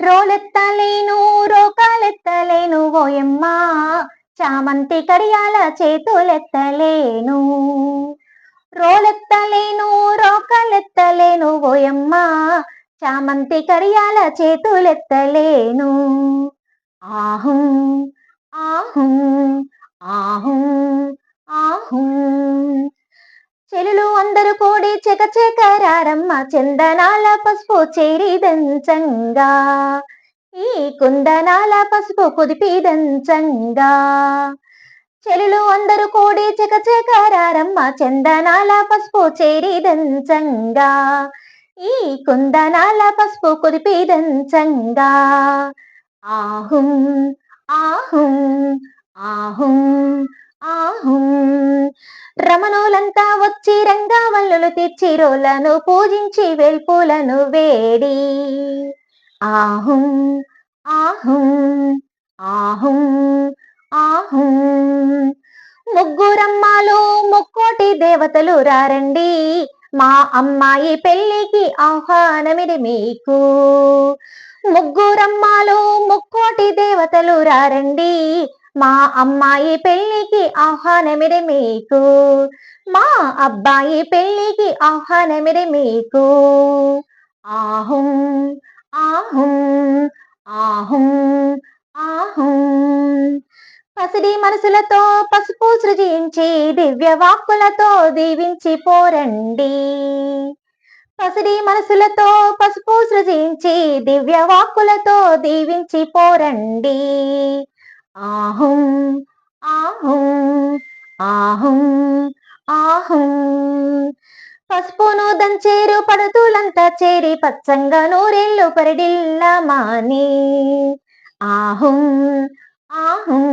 రోలెత్తలేను రోకాలెత్తలేను ఓయమ్మ చామంతి కడియాల చేతులెత్తలేను. రోలెత్తలేను రోకాలెత్తలేను ఓయమ్మ చామంతి కడియాల చేతులెత్తలేను. ఆహు ఆహు ఆహు. అందరూ కూడి చెకచెకరారమ్మ చందనాల పసుపు చేరిదంచంగా ఈ కుందనాల పసుపు కుదిపిదంచంగా చెలులు అందరూ కూడి చెకచెకరారమ్మ చందనాల పసుపు చేరిదంచంగా ఈ కుందనాల పసుపు కుదిపిదంచంగా ఆహుం ఆహుం ఆహుం ఆహుం. రమణులంతా వచ్చి రంగవల్లులు తెచ్చి రోలను పూజించి వెల్పులను వేడి. ఆహుం ఆహుం ఆహుం ఆహుం. ముగ్గురమ్మాలు ముక్కోటి దేవతలు రారండి. మా అమ్మాయి పెళ్ళికి ఆహ్వానమిది మీకు. ముగ్గురమ్మాలు ముక్కోటి దేవతలు రారండి. మా అమ్మాయి పెళ్ళికి ఆహ్వానమిరే మీకు. మా అబ్బాయి పెళ్ళికి ఆహ్వానమిరే మీకు. ఆహుం ఆహుం ఆహుం ఆహుం. పసిడి మనసులతో పసుపు సృజించి దివ్య వాక్కులతో దీవించి పోరండి. పసిడి మనసులతో పసుపు సృజించి దివ్య వాక్కులతో దీవించి పోరండి. ఆహం ఆహం ఆహం ఆహం. పసుపును దంచేరు పడుతులంతా చేరి పచ్చంగా నూరేళ్ళు పరిడిల్లమాని ఆహుం ఆహుం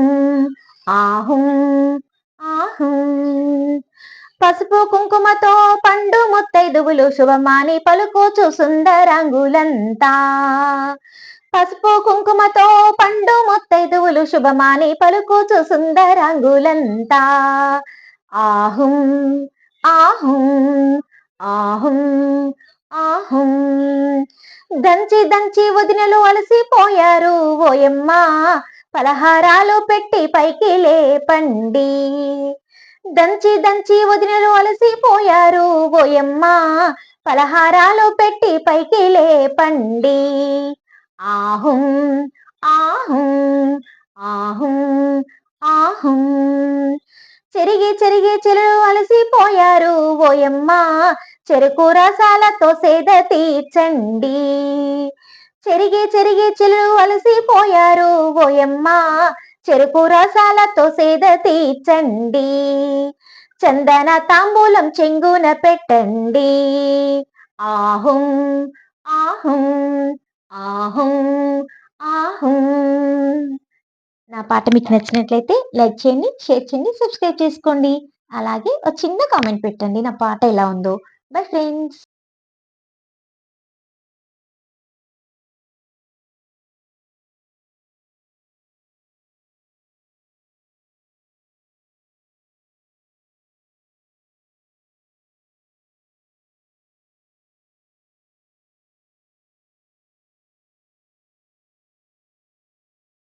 ఆహుం ఆహుం. పసుపు కుంకుమతో పండు ముత్తైదువులు శుభమాని పలుకోచు సుందరంగులంతా. పసుపు కుంకుమతో పండు ముత్తైదువులు శుభమాని పలుకోచు సుందరంగులంతా. ఆహుం ఆహుం ఆహుం ఆహుం. దంచి దంచి వదినలు అలసిపోయారు. ఓయమ్మ పలహారాలు పెట్టి పైకి లేపండి. దంచి దంచి వదినలు అలసిపోయారు. ఓయమ్మ పలహారాలు పెట్టి పైకి లేపండి. ఆహుం ఆహుం ఆహుం ఆహుం. చెరిగి చెరిగి చెరువు అలసిపోయారు ఓయమ్మ. చెరుకు రసాలతో సేద తీర్చండి. చెరిగి చెరిగి చెరువు అలసిపోయారు ఓయమ్మ. చెరుకు రసాలతో సేద తీర్చండి. చందన తాంబూలం చెంగున పెట్టండి. ఆహుం ఆహుం ఆహో ఆహో. నా పాట మీకు నచ్చినట్లయితే లైక్ చేయండి షేర్ చేయండి సబ్స్క్రైబ్ చేసుకోండి. అలాగే ఒక చిన్న కామెంట్ పెట్టండి నా పాట ఎలా ఉందో. Bye friends.